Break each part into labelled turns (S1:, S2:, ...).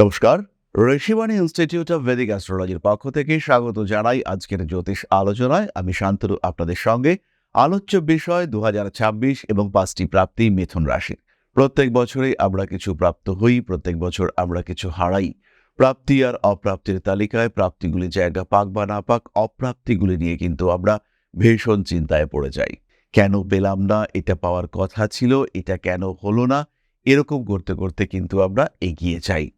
S1: নমস্কার, Rishibani Institute of Vedic অ্যাস্ট্রোলজির পক্ষ থেকে স্বাগত জানাই আজকের জ্যোতিষ আলোচনায়। আমি শান্তনু, আপনাদের সঙ্গে। আলোচ্য বিষয় দু হাজার ছাব্বিশ এবং পাঁচটি প্রাপ্তি মিথুন রাশি প্রত্যেক বছরে আমরা কিছু প্রাপ্ত হই, প্রত্যেক বছর আমরা কিছু হারাই। প্রাপ্তি আর অপ্রাপ্তির তালিকায় প্রাপ্তিগুলি জায়গা পাক বা না পাক, অপ্রাপ্তিগুলি নিয়ে কিন্তু আমরা ভীষণ চিন্তায় পড়ে যাই। কেন পেলাম না? এটা পাওয়ার কথা ছিল, এটা কেন হলো না? এরকম করতে করতে কিন্তু আমরা এগিয়ে যাই।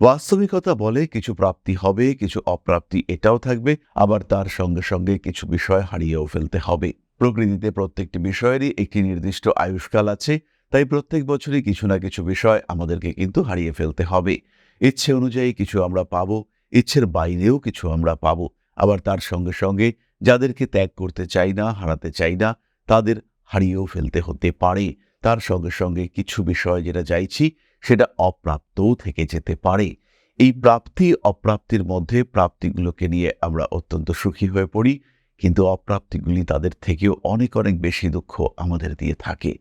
S1: বাস্তবিকতা বলে কিছু প্রাপ্তি হবে, কিছু অপ্রাপ্তি এটাও থাকবে, আবার তার সঙ্গে সঙ্গে কিছু বিষয় হারিয়েও ফেলতে হবে। প্রকৃতিতে প্রত্যেকটি বিষয়েরই একটি নির্দিষ্ট আয়ুষ্কাল আছে, তাই প্রত্যেক বছরই কিছু না কিছু বিষয় আমাদেরকে কিন্তু হারিয়ে ফেলতে হবে। ইচ্ছে অনুযায়ী কিছু আমরা পাব, ইচ্ছের বাইরেও কিছু আমরা পাব, আবার তার সঙ্গে সঙ্গে যাদেরকে ত্যাগ করতে চাই না, হারাতে চাই না, তাদের হারিয়েও ফেলতে হতে পারে। তার সঙ্গে সঙ্গে কিছু বিষয় যেটা চাইছি সেটা অপ্রাপ্তও থেকে যেতে পারে। এই প্রাপ্তি অপ্রাপ্তির মধ্যে প্রাপ্তিগুলোকে নিয়ে আমরা অত্যন্ত সুখী হয়ে পড়ি, কিন্তু অপ্রাপ্তিগুলি তাদের থেকেও অনেক অনেক বেশি দুঃখ আমাদের দিয়ে থাকে।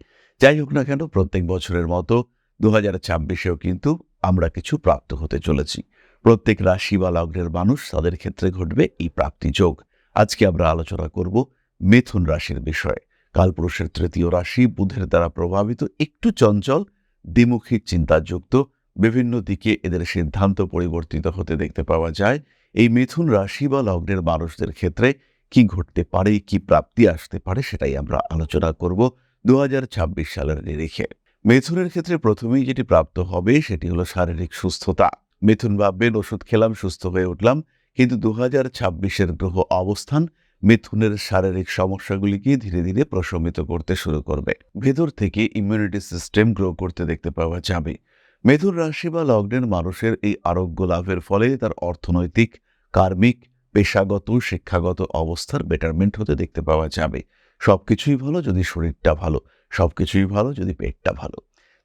S1: যাই হোক না কেন, প্রত্যেক বছরের মতো দু হাজার ছাব্বিশেও কিন্তু আমরা কিছু প্রাপ্ত হতে চলেছি। প্রত্যেক রাশি বা লগ্নের মানুষ তাদের ক্ষেত্রে ঘটবে এই প্রাপ্তি যোগ। আজকে আমরা আলোচনা করব মিথুন রাশির বিষয়ে। কালপুরুষের তৃতীয় রাশি বুধের দ্বারা প্রভাবিত একটু চঞ্চল দ্বিমুখী চিন্তাযুক্ত। বিভিন্ন দিকে এদের সিদ্ধান্ত পরিবর্তিত হতে দেখতে পাওয়া যায়। এই মিথুন রাশি বা লগ্নের মানুষদের ক্ষেত্রে কি ঘটতে পারে, কি প্রাপ্তি আসতে পারে সেটাই আমরা আলোচনা করব দু হাজার ছাব্বিশ সালের নিরিখে মিথুনের ক্ষেত্রে প্রথমেই যেটি প্রাপ্ত হবে সেটি হলো শারীরিক সুস্থতা। মিথুন ভাববেন, ওষুধ খেলাম, সুস্থ হয়ে উঠলাম। কিন্তু দু হাজার ছাব্বিশের গ্রহ অবস্থান মিথুনের শারীরিক সমস্যাগুলিকে ধীরে ধীরে প্রশমিত করতে শুরু করবে। ভেতর থেকে ইমিউনিটি সিস্টেম গ্রো করতে দেখতে পাওয়া যাবে। মিথুন রাশি বা লগ্নের মানুষের এই আরোগ্য লাভের ফলে তার অর্থনৈতিক, কার্মিক, পেশাগত, শিক্ষাগত অবস্থার বেটারমেন্ট হতে দেখতে পাওয়া যাবে। সবকিছুই ভালো যদি শরীরটা ভালো, সবকিছুই ভালো যদি পেটটা ভালো।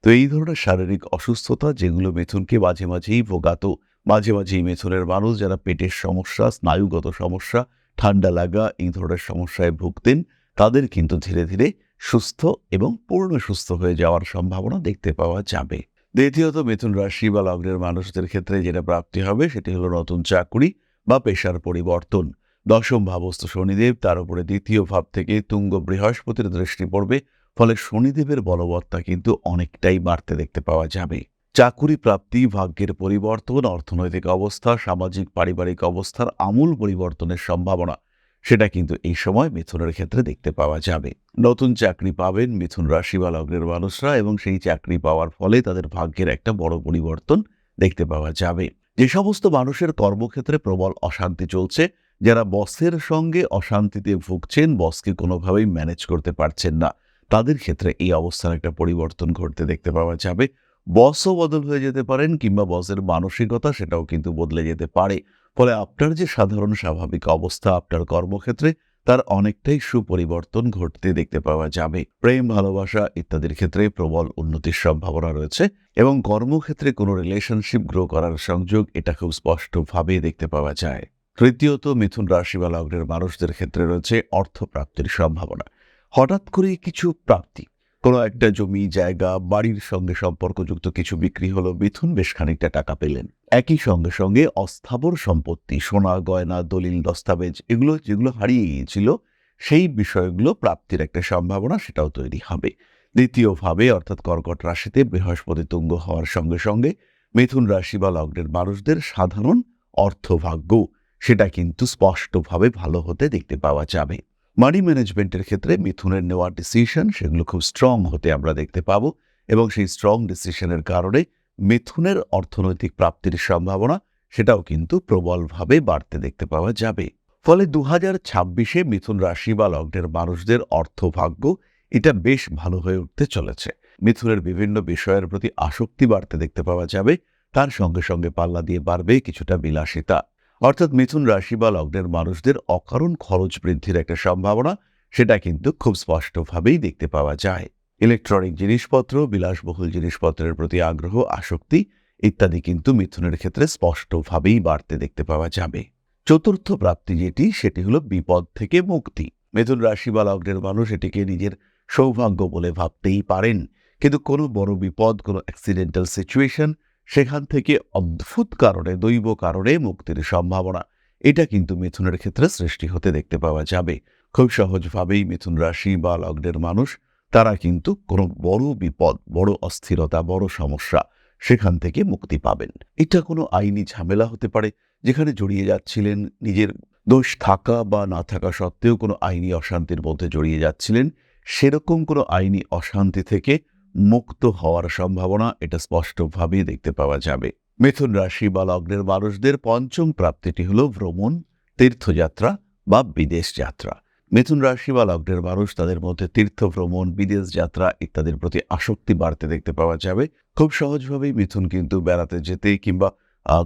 S1: তো এই ধরনের শারীরিক অসুস্থতা যেগুলো মিথুনকে মাঝে মাঝেই ভোগাতো, মাঝে মাঝেই মিথুনের মানুষ যারা পেটের সমস্যা, স্নায়ুগত সমস্যা ঠান্ডা লাগা এই ধরনের সমস্যায় ভুগতেন, তাদের কিন্তু ধীরে ধীরে সুস্থ এবং পূর্ণ সুস্থ হয়ে যাওয়ার সম্ভাবনা দেখতে পাওয়া যাবে। দ্বিতীয়ত, মিথুন রাশি বা লগ্নের মানুষদের ক্ষেত্রে যেটা প্রাপ্তি হবে সেটি হলো নতুন চাকুরি বা পেশার পরিবর্তন। দশম ভাবস্থ শনিদেব, তার উপরে দ্বিতীয় ভাব থেকে তুঙ্গ বৃহস্পতির দৃষ্টি পড়বে, ফলে শনিদেবের বলবত্তা কিন্তু অনেকটাই বাড়তে দেখতে পাওয়া যাবে। চাকুরি প্রাপ্তি ভাগ্যের পরিবর্তন, অর্থনৈতিক অবস্থা, সামাজিক পারিবারিক অবস্থার আমূল পরিবর্তনের সম্ভাবনা। সেটা কিন্তু এই সময় মিথুনের ক্ষেত্রে দেখতে পাওয়া যাবে। নতুন চাকরি পাবেন মিথুন রাশি বা লগ্নের মানুষরা এবং সেই চাকরি পাওয়ার ফলে তাদের ভাগ্যের একটা বড় পরিবর্তন দেখতে পাওয়া যাবে। যে সমস্ত মানুষের কর্মক্ষেত্রে প্রবল অশান্তি চলছে, যারা বসের সঙ্গে অশান্তিতে ভুগছেন, বসকে কোনোভাবেই ম্যানেজ করতে পারছেন না, তাদের ক্ষেত্রে এই অবস্থার একটা পরিবর্তন ঘটতে দেখতে পাওয়া যাবে। বসও বদল হয়ে যেতে পারেন কিংবা বসের মানসিকতা সেটাও কিন্তু বদলে যেতে পারে। ফলে আপনার যে সাধারণ স্বাভাবিক অবস্থা, আপনার কর্মক্ষেত্রে তার অনেকটাই সুপরিবর্তন ঘটতে দেখতে পাওয়া যাবে। প্রেম, ভালোবাসা ইত্যাদির ক্ষেত্রে প্রবল উন্নতির সম্ভাবনা রয়েছে এবং কর্মক্ষেত্রে কোনো রিলেশনশিপ গ্রো করার সংযোগ এটা খুব স্পষ্টভাবে দেখতে পাওয়া যায়। তৃতীয়ত, মিথুন রাশি বা লগ্নের মানুষদের ক্ষেত্রে রয়েছে অর্থপ্রাপ্তির সম্ভাবনা। হঠাৎ করে কিছু প্রাপ্তি কোনো একটা জমি, জায়গা, বাড়ির সঙ্গে সম্পর্কযুক্ত কিছু বিক্রি হলো, মিথুন বেশ খানিকটা টাকা পেলেন। একই সঙ্গে সঙ্গে অস্থাবর সম্পত্তি, সোনা, গয়না, দলিল, দস্তাবেজ এগুলো যেগুলো হারিয়ে গিয়েছিল, সেই বিষয়গুলো প্রাপ্তির একটা সম্ভাবনা সেটাও তৈরি হবে। দ্বিতীয়ভাবে, অর্থাৎ কর্কট রাশিতে বৃহস্পতি তুঙ্গ হওয়ার সঙ্গে সঙ্গে মিথুন রাশি বা লগ্নের মানুষদের সাধারণ অর্থভাগ্য, সেটা কিন্তু স্পষ্টভাবে ভালো হতে দেখতে পাওয়া যাবে। মানি ম্যানেজমেন্টের ক্ষেত্রে মিথুনের নেওয়া ডিসিশন সেগুলো খুব স্ট্রং হতে আমরা দেখতে পাব এবং সেই স্ট্রং ডিসিশনের কারণে মিথুনের অর্থনৈতিক প্রাপ্তির সম্ভাবনা সেটাও কিন্তু প্রবলভাবে বাড়তে দেখতে পাওয়া যাবে। ফলে দু হাজার ছাব্বিশে মিথুন রাশি বা লগ্নের মানুষদের অর্থভাগ্য এটা বেশ ভালো হয়ে উঠতে চলেছে। মিথুনের বিভিন্ন বিষয়ের প্রতি আসক্তি বাড়তে দেখতে পাওয়া যাবে, তার সঙ্গে সঙ্গে পাল্লা দিয়ে বাড়বে কিছুটা বিলাসিতা। অর্থাৎ মিথুন রাশি বা লগ্নের মানুষদের অকারণ খরচ বৃদ্ধির একটা সম্ভাবনা, সেটা কিন্তু খুব স্পষ্টভাবেই দেখতে পাওয়া যায়। ইলেকট্রনিক জিনিসপত্র, বিলাসবহুল জিনিসপত্রের প্রতি আগ্রহ, আসক্তি ইত্যাদি কিন্তু মিথুনের ক্ষেত্রে স্পষ্টভাবেই বাড়তে দেখতে পাওয়া যাবে। চতুর্থ প্রাপ্তি যেটি, সেটি হলো বিপদ থেকে মুক্তি। মিথুন রাশি বা লগ্নের মানুষ এটিকে নিজের সৌভাগ্য বলে ভাবতেই পারেন। কিন্তু কোনো বড় বিপদ, কোনো অ্যাক্সিডেন্টাল সিচুয়েশন সেখান থেকে অদ্ভুত কারণে, দৈব কারণে মুক্তির সম্ভাবনা। এটা কিন্তু মিথুনের ক্ষেত্রে সৃষ্টি হতে দেখতে পাওয়া যাবে। খুব সহজভাবেই মিথুন রাশি বা লগ্নের মানুষ, তারা কিন্তু কোনো বড় বিপদ, বড় অস্থিরতা, বড় সমস্যা সেখান থেকে মুক্তি পাবেন। এটা কোনো আইনি ঝামেলা হতে পারে, যেখানে জড়িয়ে যাচ্ছিলেন, নিজের দোষ থাকা বা না থাকা সত্ত্বেও কোনো আইনি অশান্তির মধ্যে জড়িয়ে যাচ্ছিলেন। সেরকম কোনো আইনি অশান্তি থেকে মুক্ত হওয়ার সম্ভাবনা, এটা স্পষ্টভাবেই দেখতে পাওয়া যাবে। মিথুন রাশি বা লগ্নের মানুষদের পঞ্চম প্রাপ্তিটি হল ভ্রমণ, তীর্থযাত্রা বা বিদেশ যাত্রা। মিথুন রাশি বা লগ্নের মানুষ তাদের মধ্যে তীর্থ ভ্রমণ, বিদেশ যাত্রা ইত্যাদির প্রতি আসক্তি বাড়তে দেখতে পাওয়া যাবে। খুব সহজভাবেই মিথুন কিন্তু বেড়াতে যেতে কিংবা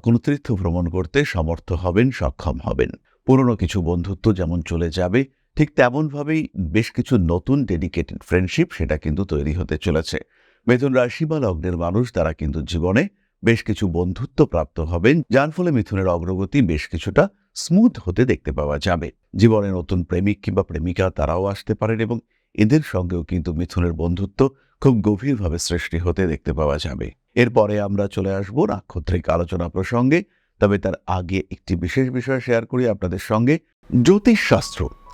S1: কোনো তীর্থ ভ্রমণ করতে সমর্থ হবেন, সক্ষম হবেন। পুরনো কিছু বন্ধুত্ব যেমন চলে যাবে ঠিক তেমনভাবেই বেশ কিছু নতুন ডেডিকেটেড ফ্রেন্ডশিপ সেটা কিন্তু তৈরি হতে চলেছে। মিথুন রাশি বা লগ্নের মানুষ তারা কিন্তু জীবনে বেশ কিছু বন্ধুত্ব প্রাপ্ত হবেন, যার ফলে মিথুনের অগ্রগতি বেশ কিছুটা স্মুথ হতে দেখতে পাওয়া যাবে। জীবনে নতুন প্রেমিক কিংবা প্রেমিকা তারাও আসতে পারেন এবং এদের সঙ্গেও কিন্তু মিথুনের বন্ধুত্ব খুব গভীরভাবে সৃষ্টি হতে দেখতে পাওয়া যাবে। এরপরে আমরা চলে আসব নাক্ষত্রিক আলোচনা প্রসঙ্গে, তবে তার আগে একটি বিশেষ বিষয় শেয়ার করি আপনাদের সঙ্গে। জ্যোতিষশাস্ত্র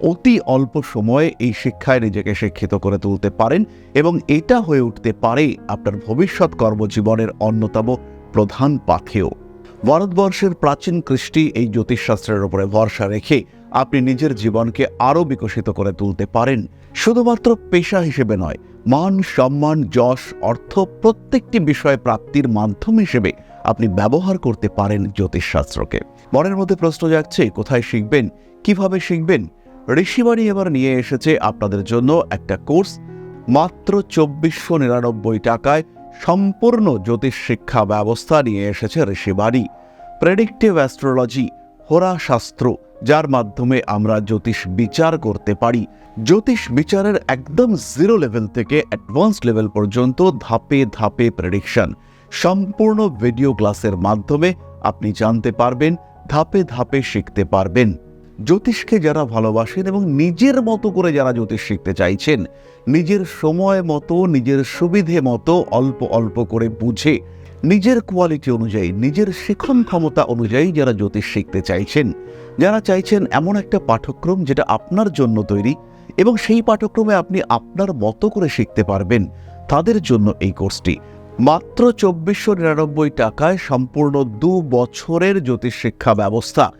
S1: অতি অল্প সময়ে এই শিক্ষায় নিজেকে শিক্ষিত করে তুলতে পারেন এবং এটা হয়ে উঠতে পারে আপনার ভবিষ্যৎ কর্মজীবনের অন্যতম প্রধান পাথেয়। ভারতবর্ষের প্রাচীন কৃষ্টি এই জ্যোতিষশাস্ত্রের উপরে ভরসা রেখে আপনি নিজের জীবনকে আরও বিকশিত করে তুলতে পারেন। শুধুমাত্র পেশা হিসেবে নয়, মান, সম্মান, যশ, অর্থ প্রত্যেকটি বিষয় প্রাপ্তির মাধ্যম হিসেবে আপনি ব্যবহার করতে পারেন জ্যোতিষশাস্ত্রকে। মনের মধ্যে প্রশ্ন যাচ্ছে কোথায় শিখবেন, কীভাবে শিখবেন ঋষিবাণী এবার নিয়ে এসেছে আপনাদের জন্য একটা কোর্স, মাত্র চব্বিশশো নিরানব্বই টাকায় সম্পূর্ণ জ্যোতিষ শিক্ষা ব্যবস্থা নিয়ে এসেছে ঋষিবাণী প্রেডিক্টিভ অ্যাস্ট্রোলজি হোরা শাস্ত্র, যার মাধ্যমে আমরা জ্যোতিষ বিচার করতে পারি। জ্যোতিষ বিচারের একদম জিরো লেভেল থেকে অ্যাডভান্স লেভেল পর্যন্ত ধাপে ধাপে প্রেডিকশন সম্পূর্ণ ভিডিও ক্লাসের মাধ্যমে আপনি জানতে পারবেন, ধাপে ধাপে শিখতে পারবেন। জ্যোতিষকে যারা ভালোবাসেন এবং নিজের মতো করে যারা জ্যোতিষ শিখতে চাইছেন, নিজের সময় মতো, নিজের সুবিধে মতো অল্প অল্প করে বুঝে, নিজের কোয়ালিটি অনুযায়ী, নিজের শিখন ক্ষমতা অনুযায়ী যারা জ্যোতিষ শিখতে চাইছেন, যারা চাইছেন এমন একটা পাঠ্যক্রম যেটা আপনার জন্য তৈরি এবং সেই পাঠ্যক্রমে আপনি আপনার মতো করে শিখতে পারবেন, তাদের জন্য এই কোর্সটি। মাত্র চব্বিশশো নিরানব্বই টাকায় সম্পূর্ণ দু বছরের জ্যোতিষ শিক্ষা ব্যবস্থা।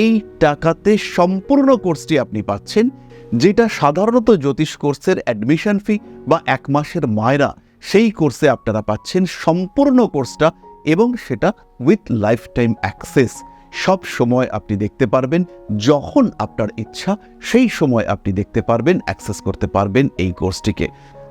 S1: এই টাকাতে সম্পূর্ণ কোর্সটি আপনি পাচ্ছেন, যেটা সাধারণত জ্যোতিষ কোর্সের অ্যাডমিশন ফি বা এক মাসের মায়রা। সেই কোর্সে আপনারা পাচ্ছেন সম্পূর্ণ কোর্সটা এবং সেটা উইথ লাইফ টাইম অ্যাক্সেস সব সময় আপনি দেখতে পারবেন, যখন আপনার ইচ্ছা, সেই সময় আপনি দেখতে পারবেন অ্যাক্সেস করতে পারবেন এই কোর্সটিকে।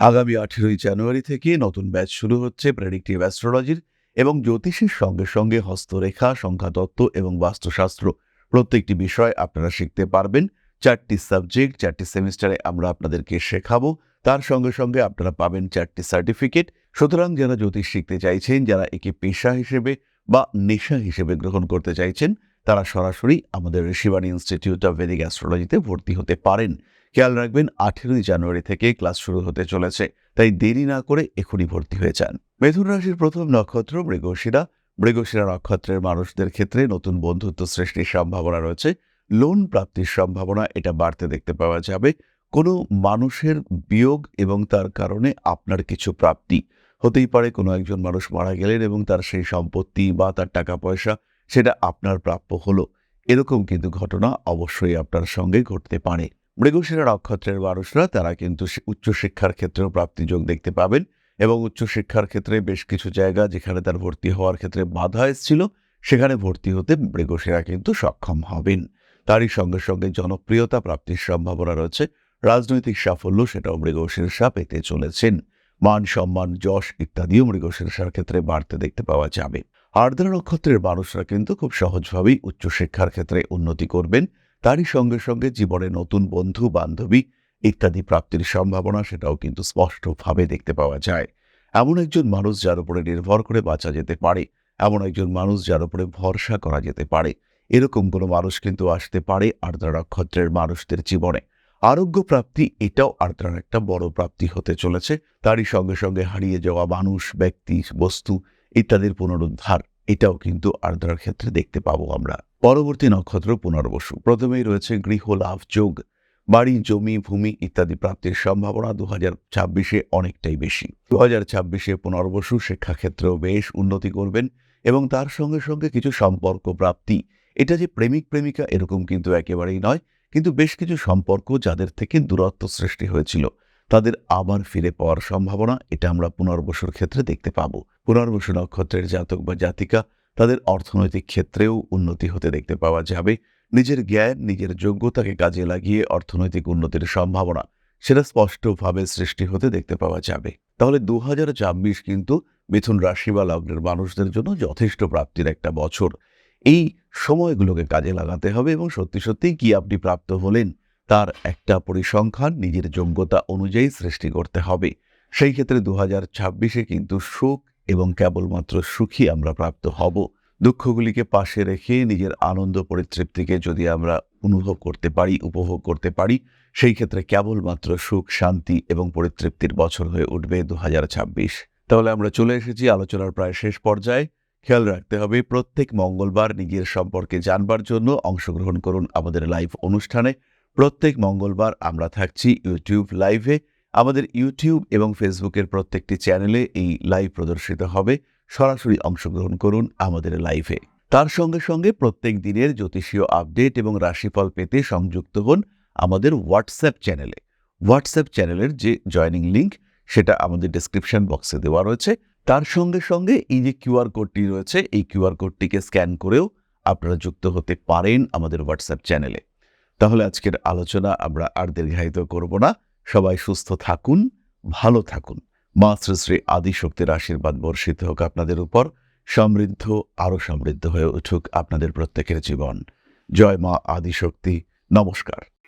S1: আগামী আঠেরোই জানুয়ারি থেকে নতুন ব্যাচ শুরু হচ্ছে প্রেডিক্টিভ অ্যাস্ট্রোলজির এবং জ্যোতিষের সঙ্গে সঙ্গে হস্তরেখা, সংখ্যাতত্ত্ব এবং বাস্তুশাস্ত্র। প্রত্যেকটি বিষয় আপনারা শিখতে পারবেন। চারটি সাবজেক্ট চারটি সেমিস্টারে আমরা আপনাদেরকে শেখাবো। তার সঙ্গে সঙ্গে আপনারা পাবেন চারটি সার্টিফিকেট সুতরাং যারা জ্যোতিষ শিখতে চাইছেন, যারা একে পেশা হিসেবে বা নেশা হিসেবে গ্রহণ করতে চাইছেন, তারা সরাসরি আমাদের ঋষিবাণী ইনস্টিটিউট অফ ভেদিক অ্যাস্ট্রোলজিতে ভর্তি হতে পারেন। খেয়াল রাখবেন, আঠেরোই জানুয়ারি থেকে ক্লাস শুরু হতে চলেছে, তাই দেরি না করে এখনই ভর্তি হয়ে যান। মিথুন রাশির প্রথম নক্ষত্র মৃগশিরা। মৃগশিরা নক্ষত্রের মানুষদের ক্ষেত্রে নতুন বন্ধুত্ব সৃষ্টির সম্ভাবনা রয়েছে। লোন প্রাপ্তির সম্ভাবনা এটা বাড়তে দেখতে পাওয়া যাবে। কোনো মানুষের বিয়োগ এবং তার কারণে আপনার কিছু প্রাপ্তি। হতেই পারে কোনো একজন মানুষ মারা গেলেন এবং তার সেই সম্পত্তি বা তার টাকা পয়সা সেটা আপনার প্রাপ্য হলো। এরকম কিন্তু ঘটনা অবশ্যই আপনার সঙ্গে ঘটতে পারে। মৃগশিরা নক্ষত্রের মানুষরা, তারা কিন্তু উচ্চশিক্ষার ক্ষেত্রেও প্রাপ্তিযোগ দেখতে পাবেন এবং উচ্চশিক্ষার ক্ষেত্রে বেশ কিছু জায়গা যেখানে তার ভর্তি হওয়ার ক্ষেত্রে বাধা এসেছিল, সেখানে ভর্তি হতে মৃগশিরা কিন্তু সক্ষম হবেন। তারই সঙ্গে সঙ্গে জনপ্রিয়তা প্রাপ্তির সম্ভাবনা রয়েছে, রাজনৈতিক সাফল্য সেটাও মৃগশীর্ষা পেতে চলেছেন। মান সম্মান, যশ ইত্যাদিও মৃগশীর্ষার ক্ষেত্রে বাড়তে দেখতে পাওয়া যাবে। আর্দ্রা নক্ষত্রের মানুষরা কিন্তু খুব সহজভাবেই উচ্চশিক্ষার ক্ষেত্রে উন্নতি করবেন তারই সঙ্গে সঙ্গে জীবনে নতুন বন্ধু, বান্ধবী ইত্যাদি প্রাপ্তির সম্ভাবনা সেটাও কিন্তু স্পষ্টভাবে দেখতে পাওয়া যায়। এমন একজন মানুষ যার উপরে নির্ভর করে বাঁচা যেতে পারে, এমন একজন মানুষ যার উপরে ভরসা করা যেতে পারে। এরকম কোনো মানুষ কিন্তু আসতে পারে আর্দ্রা নক্ষত্রের মানুষদের জীবনে। আরোগ্য প্রাপ্তি এটাও আর্দ্রার একটা বড় প্রাপ্তি হতে চলেছে। তারই সঙ্গে সঙ্গে হারিয়ে যাওয়া মানুষ, ব্যক্তি, বস্তু ইত্যাদির পুনরুদ্ধার এটাও কিন্তু আর্দ্রার ক্ষেত্রে দেখতে পাবো আমরা। পরবর্তী নক্ষত্র পুনর্বসু। প্রথমেই রয়েছে গৃহ লাভ, যোগ, বাড়ি, জমি, ভূমি ইত্যাদি প্রাপ্তির সম্ভাবনা দু হাজার ছাব্বিশে অনেকটাই বেশি। দু হাজার ছাব্বিশে পুনর্বসু শিক্ষাক্ষেত্রেও বেশ উন্নতি করবেন এবং তার সঙ্গে সঙ্গে কিছু সম্পর্ক প্রাপ্তি। এটা যে প্রেমিক, প্রেমিকা এরকম কিন্তু একেবারেই নয়, কিন্তু বেশ কিছু সম্পর্ক যাদের থেকে দূরত্ব সৃষ্টি হয়েছিল, তাদের আবার ফিরে পাওয়ার সম্ভাবনা এটা আমরা পুনর্বসুর ক্ষেত্রে দেখতে পাব। পুনর্বসু নক্ষত্রের জাতক বা জাতিকা তাদের অর্থনৈতিক ক্ষেত্রেও উন্নতি হতে দেখতে পাওয়া যাবে। নিজের জ্ঞান, নিজের যোগ্যতাকে কাজে লাগিয়ে অর্থনৈতিক উন্নতির সম্ভাবনা সেটা স্পষ্টভাবে সৃষ্টি হতে দেখতে পাওয়া যাবে। তাহলে দু কিন্তু মিথুন রাশি বা লগ্নের মানুষদের জন্য যথেষ্ট প্রাপ্তির একটা বছর। এই সময়গুলোকে কাজে লাগাতে হবে এবং সত্যি সত্যি কি আপনি প্রাপ্ত হলেন তার একটা পরিসংখ্যান নিজের যোগ্যতা অনুযায়ী সৃষ্টি করতে হবে। সেই ক্ষেত্রে দু হাজার কিন্তু সুখ এবং কেবলমাত্র সুখী আমরা প্রাপ্ত হব। দুঃখগুলিকে পাশে রেখে নিজের আনন্দ পরিতৃপ্তিকে যদি আমরা অনুভব করতে পারি, উপভোগ করতে পারি, সেই ক্ষেত্রে কেবলমাত্র সুখ, শান্তি এবং পরিতৃপ্তির বছর হয়ে উঠবে দু হাজার ছাব্বিশ। তাহলে আমরা চলে এসেছি আলোচনার প্রায় শেষ পর্যায়ে। খেয়াল রাখতে হবে, প্রত্যেক মঙ্গলবার নিজের সম্পর্কে জানবার জন্য অংশগ্রহণ করুন আমাদের লাইভ অনুষ্ঠানে। প্রত্যেক মঙ্গলবার আমরা থাকছি ইউটিউব লাইভে। আমাদের ইউটিউব এবং ফেসবুকের প্রত্যেকটি চ্যানেলে এই লাইভ প্রদর্শিত হবে। সরাসরি অংশগ্রহণ করুন আমাদের লাইভে তার সঙ্গে সঙ্গে প্রত্যেক দিনের জ্যোতিষীয় আপডেট এবং রাশিফল পেতে সংযুক্ত হন আমাদের হোয়াটসঅ্যাপ চ্যানেলে হোয়াটসঅ্যাপ চ্যানেলের যে জয়নিং লিংক সেটা আমাদের ডেসক্রিপশন বক্সে দেওয়া রয়েছে। তার সঙ্গে সঙ্গে এই যে কিউআর কোডটি রয়েছে, এই কিউআর কোডটিকে স্ক্যান করেও আপনারা যুক্ত হতে পারেন আমাদের হোয়াটসঅ্যাপ চ্যানেলে তাহলে আজকের আলোচনা আমরা আর দীর্ঘায়িত করব না। সবাই সুস্থ থাকুন, ভালো থাকুন। মা শ্রী শ্রী আদিশক্তির আশীর্বাদ বর্ষিত হোক আপনাদের উপর, সমৃদ্ধ, আরও সমৃদ্ধ হয়ে উঠুক আপনাদের প্রত্যেকের জীবন। জয় মা আদিশক্তি, নমস্কার।